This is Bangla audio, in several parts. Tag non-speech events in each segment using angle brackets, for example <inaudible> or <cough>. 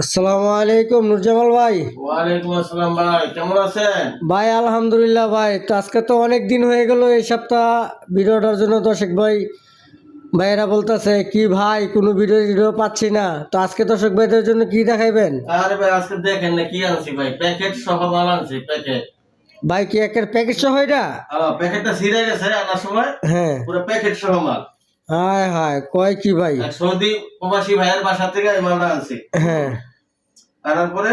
আসসালামু আলাইকুম নুরজামাল ভাই। ওয়ালাইকুম আসসালাম ভাই কেমন আছেন? ভাই আলহামদুলিল্লাহ ভাই তো আজকে তো অনেক দিন হয়ে গেল এই সপ্তাহ ভিডিওটার জন্য দর্শক ভাই ভাইয়েরা বলতেছে কি ভাই কোনো ভিডিও ভিডিও পাচ্ছি না। তো আজকে দর্শক ভাইদের জন্য কি দেখাইবেন? আরে ভাই আজকে দেখেন না কি আনছি ভাই? প্যাকেট সহ মাল আনছি প্যাকেট। ভাই কি একের প্যাকেট সহ এটা? প্যাকেটটা ছিঁড়ে গেছে আনার সময়। হ্যাঁ। পুরো প্যাকেট সহ মাল। হায় হায় কয় কি ভাই? সৌদি প্রবাসী ভাইয়ের বাসা থেকে এই মালটা আনছি। হ্যাঁ। আনার পরে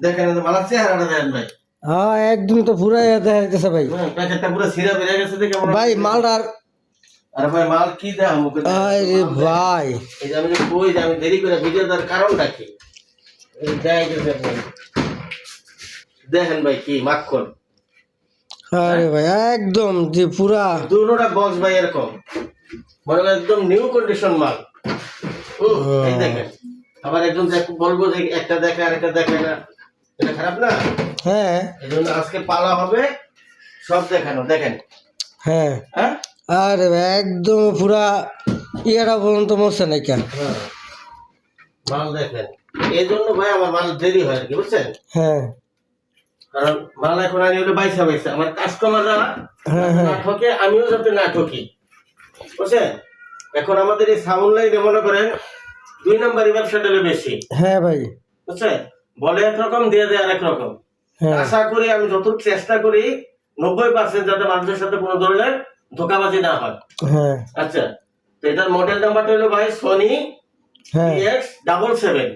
দেখেন মালার চেহারাটা দেখেন ভাই। হ্যাঁ একদম তো পুরাই দেখা যাইতেছে ভাই। হ্যাঁ, প্যাকেটটা পুরো ছিঁড়ে বেড়ে গেছে দেখে ভাই মালটার আরে ভাই মাল কি দেয়? আরে ভাই। এই যে আমি কই যে আমি দেরি করে ভিডিও দেওয়ার কারণটা কি? এই গেছে ভাই। দেখেন ভাই কি মাখন। আরে ভাই একদম যে পুরা দুটোটা বক্স ভাই এরকম। মনে একদম নিউ কন্ডিশন মাল। এই দেখেন। আবার একজন দেখ- বলব যে একটা দেখে আর একটা দেখে না এটা খারাপ না? হ্যাঁ। এই জন্য আজকে পালা হবে সব দেখানো দেখেন। হ্যাঁ। হ্যাঁ? আরে ভাই একদম পুরা ইয়ারা পর্যন্ত মরছে নাই কেন হ্যাঁ। মাল দেখেন। এই জন্য ভাই আমার মাল দেরি হয় আর কি বুঝছেন? হ্যাঁ। কারণ মাল এখন আনি হলো বাইসা বাইসা। আমার কাস্টমাররা হ্যাঁ, না ঠকে আমিও যাতে না ঠকি। বুঝছেন? এখন আমাদের এই সাউন্ড লাইনে মনে করেন দুই নম্বরই ব্যবসাটা হলো বেশি। হ্যাঁ ভাই। বুঝছেন বলে একরকম দিয়ে দেয় আরেক রকম। হ্যাঁ। আশা করি আমি যতটুকু চেষ্টা করি নব্বই পার্সেন্ট যাতে মানুষের সাথে কোনো ধরনের ধোকাবাজি না হয়। হ্যাঁ। আচ্ছা তো এটার মডেল নাম্বারটা হলো ভাই Sony X double seven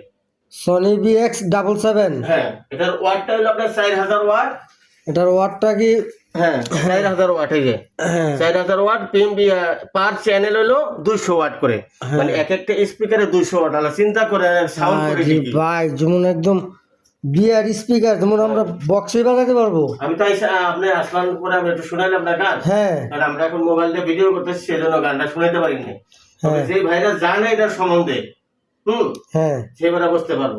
Sony B X double seven হ্যাঁ এটার ওয়াটটা হলো আপনার চার হাজার ওয়াট এটার ওয়াটটা কি? হ্যাঁ চার হাজার ওয়াট এই যে। হ্যাঁ। চার হাজার ওয়াট পিম পার চ্যানেল হলো দুইশো ওয়াট করে। হ্যাঁ। মানে এক একটা স্পিকারে দুইশো ওয়াট আলা চিন্তা করে সাউন্ড করে ভাই যেমন একদম বিয়ার স্পিকার যেমন আমরা বক্সে বাজাতে পারব। আমি তো আইসা আপনি আসলাম পরে আমি একটু শুনাইলাম না গান। হ্যাঁ। কারণ আমরা এখন মোবাইল দিয়ে ভিডিও করতেছি সেজন্য গানটা শুনাইতে পারিনি। হ্যাঁ। যে ভাইরা জানে এটার সম্বন্ধে হুম হ্যাঁ। সেবারে বুঝতে পারব।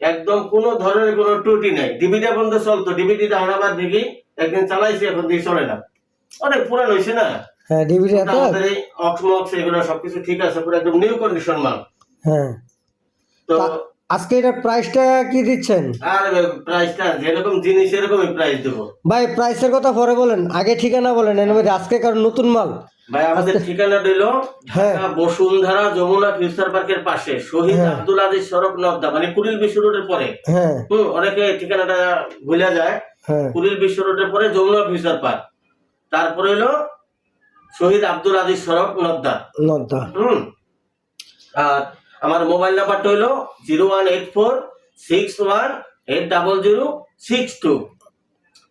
একদম কোনো ধরনের কোনো ত্রুটি নাই। ডিবিটা বন্ধ চলতো ডিবিটিটা হারাবার দেখি একদিন চালাইছি এখন দিয়ে চলে না। অনেক পুরান হয়েছে না? হ্যাঁ আমাদের এই অক্স মক্স এগুলো সবকিছু ঠিক আছে পুরো একদম নিউ কন্ডিশন মাল। হ্যাঁ। তা- আজকে এটার প্রাইসটা কি দিচ্ছেন? আর প্রাইসটা যেরকম জিনিস এরকমই প্রাইস দেবো। ভাই প্রাইসের কথা পরে বলেন আগে ঠিকানা বলেন এর মধ্যে আজকে কারণ নতুন মাল? ভাই আমাদের ঠিকানা দিল হ্যাঁ। বসুন্ধরা যমুনা ফিউচার পার্কের পাশে শহীদ হ্যাঁ। আব্দুল আজিজ সড়ক নবদা মানে কুড়িল বিশ্ব রোডের পরে। হ্যাঁ। হুম অনেকে ঠিকানাটা ভুলে যায়। হ্যাঁ। কুড়িল বিশ্ব রোডের পরে যমুনা ফিউচার পার্ক। তারপরে হলো শহীদ আব্দুল আজিজ সড়ক নবদা। নদ্দা হুম। আর আমার মোবাইল নাম্বারটা হলো zero one eight four six one eight double zero six two.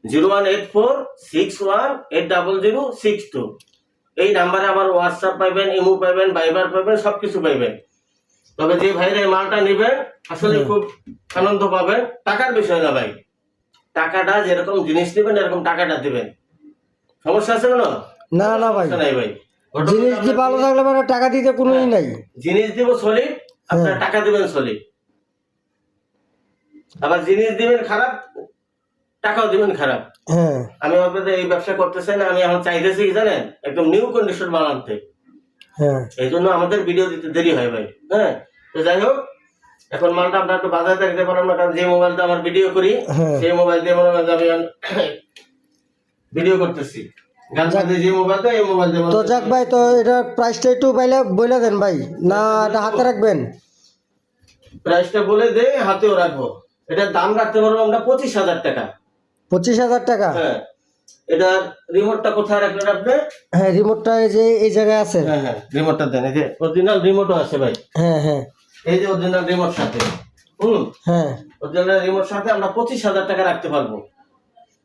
Zero one eight four six one eight double zero six two. এই নাম্বারে আমার হোয়াটসঅ্যাপ পাইবেন ইমো পাইবেন ভাইবার পাইবেন সব কিছু পাইবেন। তবে যে ভাইরা এই মালটা নেবেন আসলে খুব আনন্দ পাবেন। টাকার বিষয় না ভাই। টাকাটা যেরকম জিনিস নেবেন এরকম টাকাটা দেবেন। সমস্যা আছে কোনো? না না ভাই। নাই ভাই। জিনিস দিয়ে ভালো থাকলে মানে টাকা দিতে কোনোই নাই। জিনিস দিব সলিড আপনার হ্যাঁ। টাকা দিবেন সলিড আবার জিনিস দিবেন খারাপ টাকাও দিবেন খারাপ। হ্যাঁ। আমি আপনাদের এই ব্যবসা করতে চাই না আমি এখন চাইতেছি কি জানেন? একদম নিউ কন্ডিশন হ্যাঁ। এই জন্য আমাদের ভিডিও দিতে দেরি হয় ভাই হ্যাঁ? তো যাই হোক এখন মালটা আপনার একটু বাজারে দেখতে পারলাম না কারণ যে মোবাইলটা আমার ভিডিও করি হ্যাঁ। সেই মোবাইল দিয়ে মনে হয় আমি ভিডিও <coughs> করতেছি। তো যাক ভাই তো এটার প্রাইসটা একটু বাইলে বলে দেন ভাই না এটা হাতে রাখবেন? প্রাইসটা বলে দে হাতেও রাখব। এটার দাম রাখতে পারব আমরা পঁচিশ হাজার টাকা। পঁচিশ হাজার টাকা? হ্যাঁ। এটার রিমোটটা কোথায় রাখলেন আপনি? হ্যাঁ রিমোটটা এই যে এই জায়গায় আছে। হ্যাঁ হ্যাঁ রিমোটটা দেন। এই যে অরিজিনাল রিমোটও আছে ভাই। হ্যাঁ হ্যাঁ। এই যে অরিজিনাল রিমোট সাথে। হুম? হ্যাঁ। অরিজিনাল রিমোট সাথে আমরা পঁচিশ হাজার টাকা রাখতে পারব।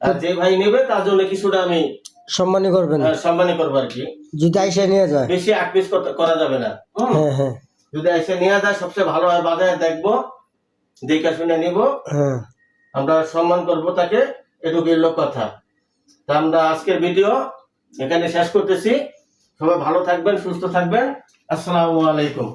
আর যে ভাই নেবে তার জন্য কিছুটা আমি সম্মানই করবেন আহ, সম্মানী করব আর কি। যদি আইসা নিয়ে যায়। বেশি পিস করা যাবে না। হ্যাঁ হ্যাঁ। যদি এসে নিয়ে যায় সবচেয়ে ভালো হয় বাজারে দেখব দেখে শুনে নিব। হ্যাঁ। আমরা সম্মান করব তাকে এটুকুই লোক কথা। তা আমরা আজকের ভিডিও এখানে শেষ করতেছি। সবাই ভালো থাকবেন সুস্থ থাকবেন। আসসালামু আলাইকুম।